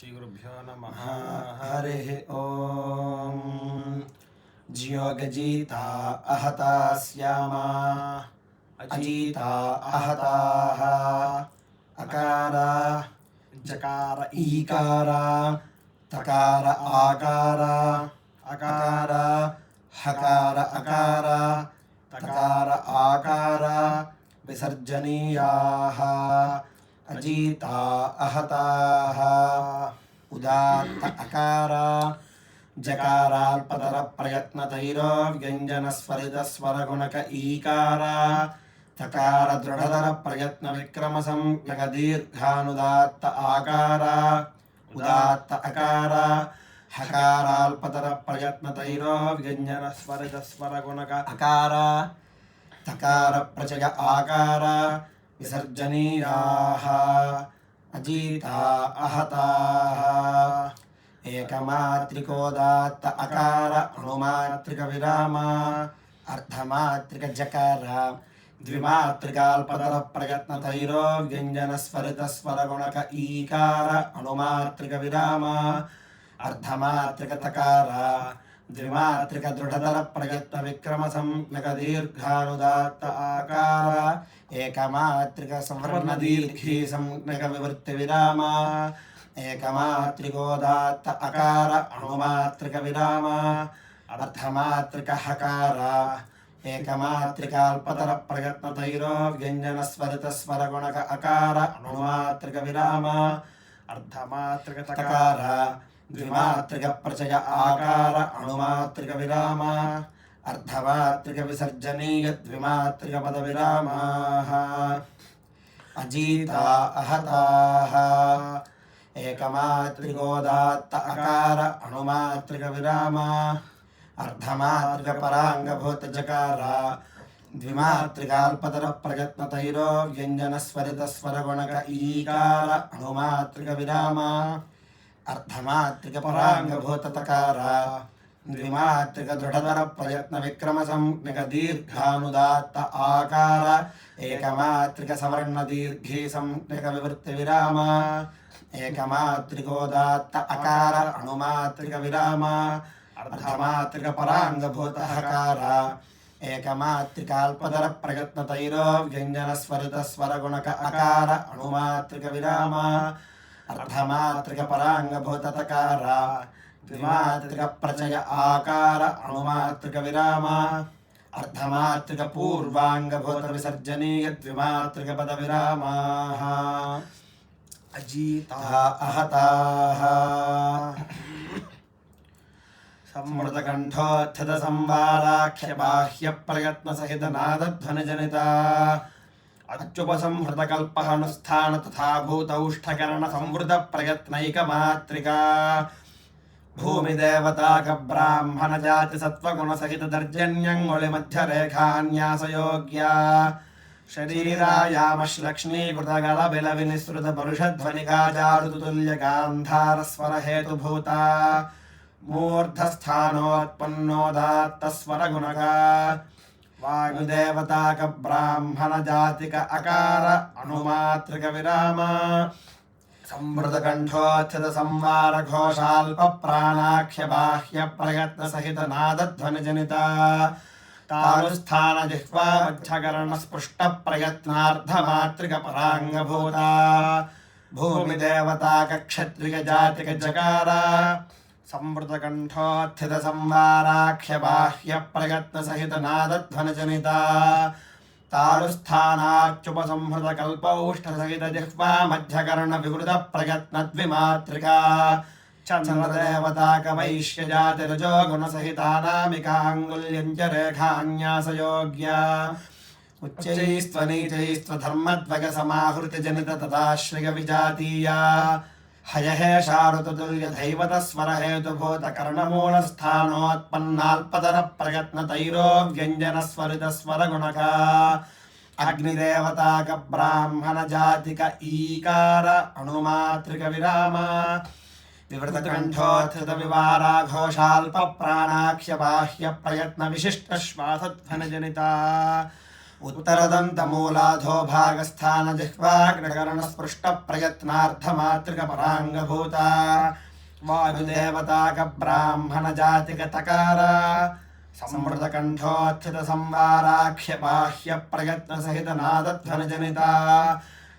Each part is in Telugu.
श्रीगुरुभ्यो नमः। हरिः ॐ ज्योगजीता अहता स्यामा। अजीता अहताः। अकारा जकार ईकार। तकार आकार। अकार हकार अकार। तकार आकार विसर्जनीयाः। अजीता अहताः उदात्त अकार जकाराल्पतरप्रयत्नतैरो व्यञ्जनस्वरितस्वरगुणक ईकार तकार दृढतरप्रयत्नविक्रमसंज्ञकदीर्घानुदात्त आकार उदात्त अकार हकाराल्पतरप्रयत्नतैरो व्यञ्जनस्वरितस्वरगुणक अकार तकार प्रचय आकार विसर्जनीयाः अजीता अहताः एकमात्रिकोदात्त अकार अणुमात्रिकविराम अर्धमात्रिकजकार द्विमात्रिकाल्पतरप्रयत्नतैरो व्यञ्जनस्वरितस्वरगुणक ईकार अणुमात्रिकविराम अर्धमात्रिकतकार ద్విమాత్రికదృఢతర ప్రయత్న విక్రమ సంజ్ఞక దీర్ఘానుదాత్త ఆకార ఏకమాత్రిక సవర్ణ దీర్ఘీ సంజ్ఞక వివృత్తి విరామ ఏకమాత్రికోదాత్త అకార అణుమాత్రిక విరామ అర్థమాత్రిక హకార ఏకమాత్రికాల్పతర ప్రయత్నతైరో వ్యంజన స్వరిత స్వరగుణక అకార అణుమాత్రిక విరామ అర్థమాత్రిక తకార द्विमात्रिकदृढतरप्रयत्नविक्रमसंज्ञकदीर्घानुदात्त आकार एकमात्रिकसवर्णदीर्घी संज्ञकविवृत्तिविराम एकमात्रिकोदात्त अकार अणुमात्रिकविराम अर्धमात्रिकपराङ्गभूतहकार एकमात्रिकाल्पतरप्रयत्नतैरो व्यञ्जनस्वरितस्वरगुणक अकार अणुमात्रिकविराम అర్ధమాత్రికపరాంగభూతకార ద్విమాత్రికదృఢతర ప్రయత్న విక్రమ సంజ్ఞదీర్ఘానుదాత్త ఆకార ఏకమాత్రిక సవర్ణ దీర్ఘీ సంజ్ఞక వివృత్తి విరామ ఏకమాత్రికోదాత్త అకార అణుమాత్రిక విరామ అర్ధమాత్రిక పరాంగభూతకార ఏకమాత్రికాల్పదర ప్రయత్నతైరో వ్యంజన స్వరిత స్వరగుణక అకార అణుమాత్రిక విరామ अर्धमातृकपराङ्गभूततकार द्विमातृकप्रचय आकार अणुमातृकविराम अर्धमातृकपूर्वाङ्गभूतविसर्जनीय द्विमातृकपदविरामाः अजीताः अहताः संवृतकण्ठोत्थितसंवादाख्यबाह्यप्रयत्नसहितनादध्वनिजनिता अत्युपसंहृतकल्पहनुस्थान तथा भूतौष्ठकरणसंवृतप्रयत्नैकमात्रिका भूमिदेवताकब्राह्मणजातिसत्त्वगुणसहितदर्जन्यङ्गुलिमध्यरेखान्यासयोग्या शरीरायामश्लक्ष्मीकृतगलबिलविनिसृतपरुषध्वनिकाचारुतुल्यगान्धारस्वरहेतुभूता मूर्धस्थानोत्पन्नोदात्तस्वरगुणगा। వాయుదేవతాక బ్రాహ్మణ జాతిక అకార అణుమాత్రిక విరామ. సంవృతకంఠోచ్చత సంవార ఘోషాల్ప ప్రాణాఖ్య బాహ్య ప్రయత్న సహిత నాదధ్వని జనిత. తారుస్థాన జిహ్వా మధ్యకరణ స్పృష్ట ప్రయత్నార్థమాత్రిక పరాంగభూత. భూమిదేవతాక క్షత్రియ జాతిక జకార. संवृतकण्ठाख्यबाह्यप्रयत्नसहितनादध्वनजनिता तारुस्थानाच्युपसंहृतकल्पौष्ठसहितजिह्वामध्यकर्णविवृतप्रयत्नद्विमातृका छन्ददेवताकवैश्यजातिरजोगुणसहितानामिकाङ्गुल्यञ्च रेखान्यासयोग्या उच्चैस्त्वनीचैस्त्वधर्मद्वगसमाहृतिजनित तदाश्रियविजातीया घोषाल्प प्राणाख्य बाह्य प्रयत्न विशिष्ट श्वासध्वनजनिता उत्तरदन्तमूलाधो भागस्थानजिह्वाग्रकरणस्पृष्टप्रयत्नार्थमातृकपराङ्गभूता वायुदेवताकब्राह्मणजातिकतकार। संवृतकण्ठोत्थितसंवाराख्यबाह्यप्रयत्नसहितनादध्वनिजनिता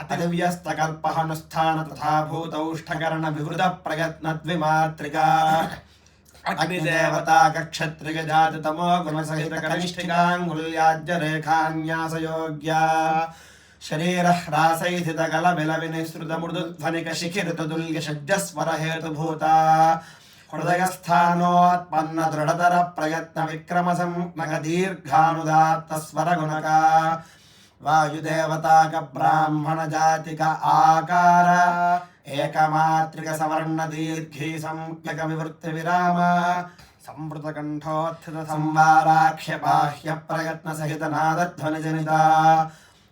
अतिव्यस्तकल्पहनुष्ठान तथा भूतौष्ठकरणविवृतप्रयत्नद्विमात्रिका अग्निदेवता कक्षत्रियजातितमो गुणसहितकनिष्ठिकाङ्गुल्याज्यरेखान्यासयोग्या शरीरह्रासैथितकलबिलविनिसृतमृदुध्वनिकशिखिरितुल्यषड्जस्वरहेतुभूता हृदयस्थानोत्पन्न दृढतर प्रयत्न ఏకమాత్రిక సవర్ణ దీర్ఘీ సంఖ్యక వివృత్తి విరామ సంవృతకంఠోత్థిత సంవారాక్ష్య బాహ్య ప్రయత్న సహిత నాదధ్వని జనిత.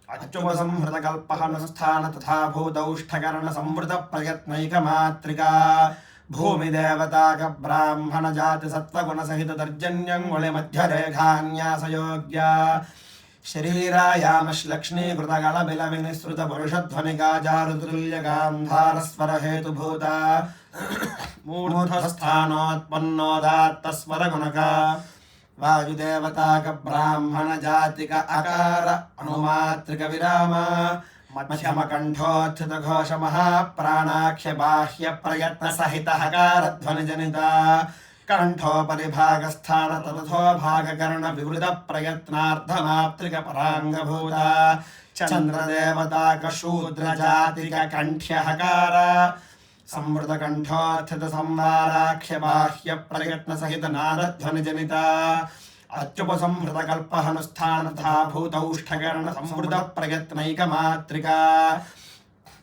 అత్యుమ సంహృత కల్పహనుస్థాన తథా భూతౌష్ఠకరణ సంవృత ప్రయత్నైక మాత్రిక భూమి దేవతాక బ్రాహ్మణ జాతి సత్వగుణ సహిత దర్జన్యం ఒళి మధ్య రేఖాన్యాసయోగ్య शरीरायामश्लक्ष्णी कृतगणबिलविनिसृतपुरुषध्वनिगाजारुतुल्यगान्धारस्वरहेतुभूता मूर्धस्थानोत्पन्नोदात्तस्वरगुणका। वायुदेवताकब्राह्मणजातिक अकार अनुमातृकविरामा मध्यमकण्ठोत्थितघोषमः प्राणाख्यबाह्यप्रयत्नसहितः कारध्वनिजनिता कण्ठोपरिभागस्थानतरथो भागकर्णविवृतप्रयत्नार्थमाप्त्रिकपराङ्गभूता चन्द्रदेवताकशूद्रजातिककण्ठ्यहकार। संवृतकण्ठोत्थितसंवाराख्यबाह्यप्रयत्नसहितनारध्वनिजनिता अत्युपसंहृतकल्पहनुस्थानथा प्रयत्नैकमात्रिका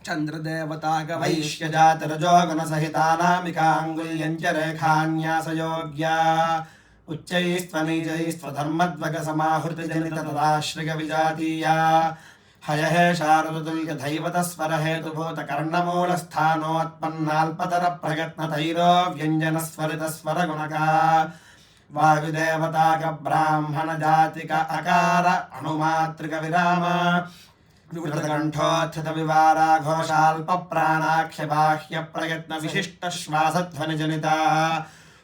संवृतकण्ठोत्थित संवाराख्य बाह्य प्रयत्न सहित नादध्वनिजनिता अत्युपसंहृतकल्पहनुष्ठान तथा भूतौष्ठकर्ण संवृत प्रयत्नैकमात्रिका चन्द्रदेवतागवैश्यजातरजोगुणसहितानामिकाङ्गुल्यञ्च रेखान्यासयोग्या उच्चैस्त्वनीचैस्त्वधर्मद्वगसमाहृतिजनिततदाश्रिगविजातीया हयहे शारदुल्यधैवतस्वरहेतुभूतकर्णमूलस्थानोत्पन्नाल्पतरप्रयत्नतैरो व्यञ्जनस्वरितस्वरगुणका वायुदेवताक ब्राह्मणजातिक अकार अणुमातृकविराम घोषाल्पप्राणाख्यबाह्यप्रयत्नविशिष्टश्वासध्वनिजनिताः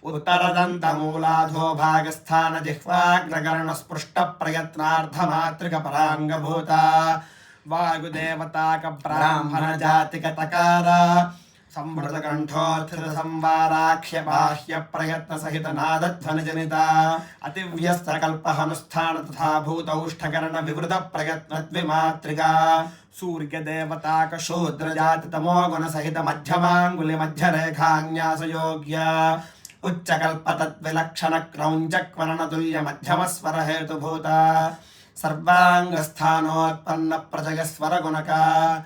उत्तरदन्तमूलाधो भागस्थानजिह्वाग्रगणस्पृष्टप्रयत्नार्थमातृकपराङ्गभूता वायुदेवताकब्राह्मणजातिकतकारा संवृतकंठोथसंवाराख्य बाह्य प्रयत्न सहित नाद्वन संवृतकण्ठोऽर्थसंवाराख्यबाह्यप्रयत्नसहितनादध्वनिजनिता अतिव्यस्तकल्पहनुष्ठान तथा भूतौष्ठकरणविवृतप्रयत्नद्विमातृका। सूर्यदेवताकशूद्रजाततमोगुणसहितमध्यमाङ्गुलिमध्यरेखान्यासयोग्या। गुण का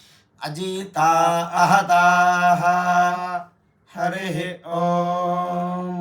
प्रयत्न विशिष्ट श्वासध्वनिजनिता कण्ठोपरिभागस्थान तथो भागकर्ण विवृत प्रयत्नार्थमातृक पूर्वाङ्गभूता सूर्यदेवताकशूद्रजातिक विसर्जनीयत्विमातृक पदविरामाः अजीता अहताः हरिः ॐ